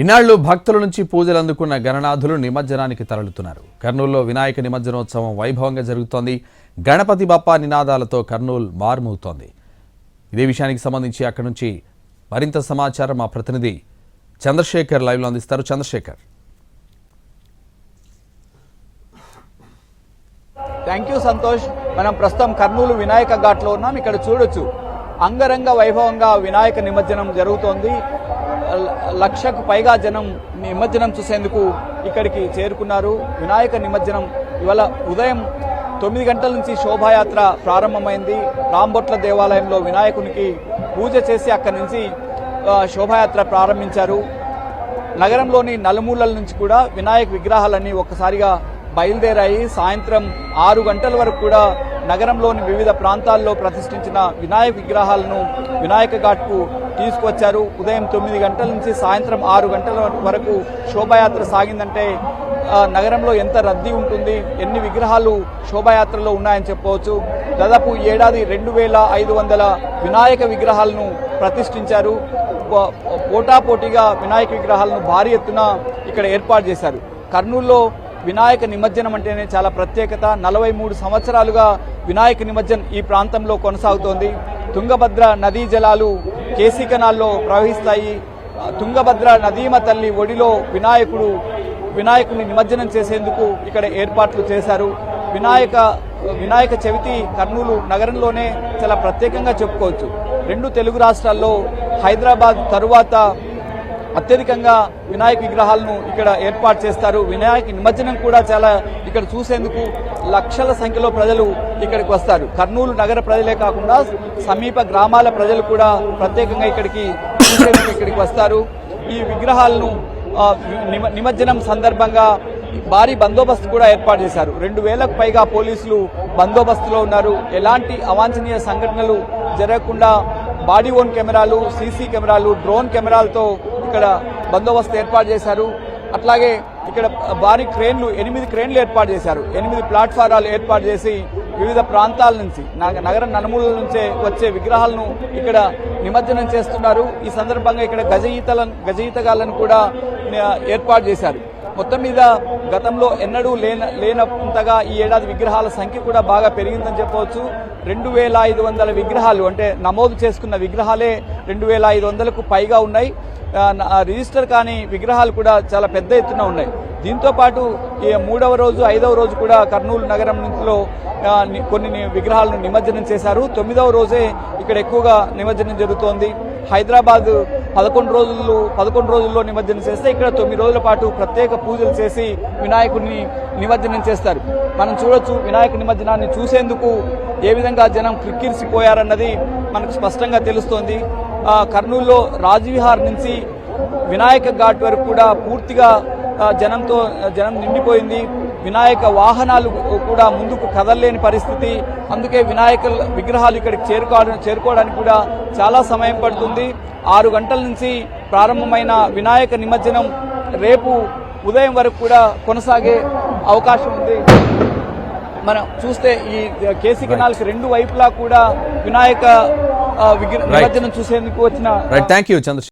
ఇన్నాళ్ళు భక్తుల నుంచి పూజలు అందుకున్న గణనాథులు నిమజ్జనానికి తరలుతున్నారు. కర్నూలులో వినాయక నిమజ్జనోత్సవం వైభవంగా జరుగుతోంది. గణపతి బప్ప నినాదాలతో కర్నూలు మారుమోగుతోంది ఇదే విషయానికి సంబంధించి అక్కడి నుంచి మరింత సమాచారం మా ప్రతినిధి చంద్రశేఖర్ లైవ్లో అందిస్తారు. చంద్రశేఖర్. Thank you Santosh. మనం ప్రస్తుతం కర్నూలు వినాయక ఘాట్లో ఉన్నాం. ఇక్కడ చూడొచ్చు. అంగరంగ వైభవంగా వినాయక నిమజ్జనం జరుగుతోంది. లక్షకు పైగా జనం నిమజ్జనం చూసేందుకు ఇక్కడికి చేరుకున్నారు. వినాయక నిమజ్జనం ఇవాళ ఉదయం తొమ్మిది గంటల నుంచి శోభాయాత్ర ప్రారంభమైంది. రాంబొట్ల దేవాలయంలో వినాయకునికి పూజ చేసి అక్కడి నుంచి శోభాయాత్ర ప్రారంభించారు. నగరంలోని నలుమూలల నుంచి కూడా వినాయక విగ్రహాలన్నీ ఒక్కసారిగా బయలుదేరాయి. సాయంత్రం ఆరు గంటల వరకు కూడా నగరంలోని వివిధ ప్రాంతాల్లో ప్రతిష్ఠించిన వినాయక విగ్రహాలను వినాయక ఘాట్కు తీసుకొచ్చారు. ఉదయం తొమ్మిది గంటల నుంచి సాయంత్రం ఆరు గంటల వరకు శోభాయాత్ర సాగిందంటే నగరంలో ఎంత రద్దీ ఉంటుంది ఎన్ని విగ్రహాలు శోభాయాత్రలో ఉన్నాయని చెప్పవచ్చు. దాదాపు ఏడాది రెండు వేల ఐదు వందల వినాయక విగ్రహాలను ప్రతిష్ఠించారు. పోటాపోటీగా వినాయక విగ్రహాలను భారీ ఎత్తున ఇక్కడ ఏర్పాటు చేశారు. కర్నూలులో వినాయక నిమజ్జనం అంటేనే చాలా ప్రత్యేకత. నలభై మూడు సంవత్సరాలుగా వినాయక నిమజ్జనం ఈ ప్రాంతంలో కొనసాగుతోంది. తుంగభద్ర నదీ జలాలు కేసీ కెనాల్లో ప్రవహిస్తాయి. తుంగభద్ర నదీమ తల్లి ఒడిలో వినాయకుడు వినాయకుని నిమజ్జనం చేసేందుకు ఇక్కడ ఏర్పాట్లు చేశారు. వినాయక వినాయక చవితి కర్నూలు నగరంలోనే చాలా ప్రత్యేకంగా చెప్పుకోవచ్చు. రెండు తెలుగు రాష్ట్రాల్లో హైదరాబాద్ తరువాత అత్యధికంగా వినాయక విగ్రహాలను ఇక్కడ ఏర్పాటు చేస్తారు. వినాయక నిమజ్జనం కూడా చాలా ఇక్కడ చూసేందుకు లక్షల సంఖ్యలో ప్రజలు ఇక్కడికి వస్తారు. కర్నూలు నగర ప్రజలే కాకుండా సమీప గ్రామాల ప్రజలు కూడా ప్రత్యేకంగా ఇక్కడికి ఇక్కడికి వస్తారు. ఈ విగ్రహాలను నిమ- నిమజ్జనం సందర్భంగా భారీ బందోబస్తు కూడా ఏర్పాటు చేశారు. రెండు వేలకు పైగా పోలీసులు బందోబస్తులో ఉన్నారు. ఎలాంటి అవాంఛనీయ సంఘటనలు జరగకుండా బాడీ ఓన్ కెమెరాలు సీసీ కెమెరాలు డ్రోన్ కెమెరాలతో ఇక్కడ బందోబస్తు ఏర్పాటు చేశారు. అట్లాగే ఇక్కడ భారీ క్రేన్లు ఎనిమిది క్రేన్లు ఏర్పాటు చేశారు. ఎనిమిది ప్లాట్ఫారాలు ఏర్పాటు చేసి వివిధ ప్రాంతాల నుంచి నగ- నగరం నలుమూల నుంచే వచ్చే విగ్రహాలను ఇక్కడ నిమజ్జనం చేస్తున్నారు. ఈ సందర్భంగా ఇక్కడ గజ ఈతలను కూడా ఏర్పాటు చేశారు. మొత్తం మీద గతంలో ఎన్నడూ లేన లేనంతగా ఈ ఏడాది విగ్రహాల సంఖ్య కూడా బాగా పెరిగిందని చెప్పవచ్చు. రెండు వేల ఐదు వందల విగ్రహాలు అంటే నమోదు చేసుకున్న విగ్రహాలే రెండు వేల ఐదు వందలకు పైగా ఉన్నాయి. రిజిస్టర్ కాని విగ్రహాలు కూడా చాలా పెద్ద ఎత్తున ఉన్నాయి. దీంతో పాటు ఈ మూడవ రోజు ఐదవ రోజు కూడా కర్నూలు నగరం నుంచిలో కొన్ని విగ్రహాలను నిమజ్జనం చేశారు. తొమ్మిదవ రోజే ఇక్కడ ఎక్కువగా నిమజ్జనం జరుగుతోంది. హైదరాబాద్ పదకొండు రోజులు పదకొండు రోజుల్లో నిమజ్జనం చేస్తే ఇక్కడ తొమ్మిది రోజుల పాటు ప్రత్యేక పూజలు చేసి వినాయకుడిని నిమజ్జనం చేస్తారు. మనం చూడొచ్చు వినాయక నిమజ్జనాన్ని చూసేందుకు ఏ విధంగా జనం క్రిక్కిరిసిపోయారన్నది మనకు స్పష్టంగా తెలుస్తోంది. కర్నూలులో రాజవిహార్ నుంచి వినాయక ఘాట్ వరకు కూడా పూర్తిగా జనంతో జనం నిండిపోయింది. వినాయక వాహనాలు కూడా ముందుకు కదలలేని పరిస్థితి. అందుకే వినాయక విగ్రహాలు ఇక్కడికి చేరుకోవడం చేరుకోవడానికి కూడా చాలా సమయం పడుతుంది. ఆరు గంటల నుంచి ప్రారంభమైన వినాయక నిమజ్జనం రేపు ఉదయం వరకు కూడా కొనసాగే అవకాశం ఉంది. మనం చూస్తే ఈ కేసీ కెనాల్కి రెండు వైపులా కూడా వినాయక ఆ, విగ్ర- నిమజ్జనం చూసేందుకు వచ్చిన రైట్ థ్యాంక్ యూ చంద్రశేఖర్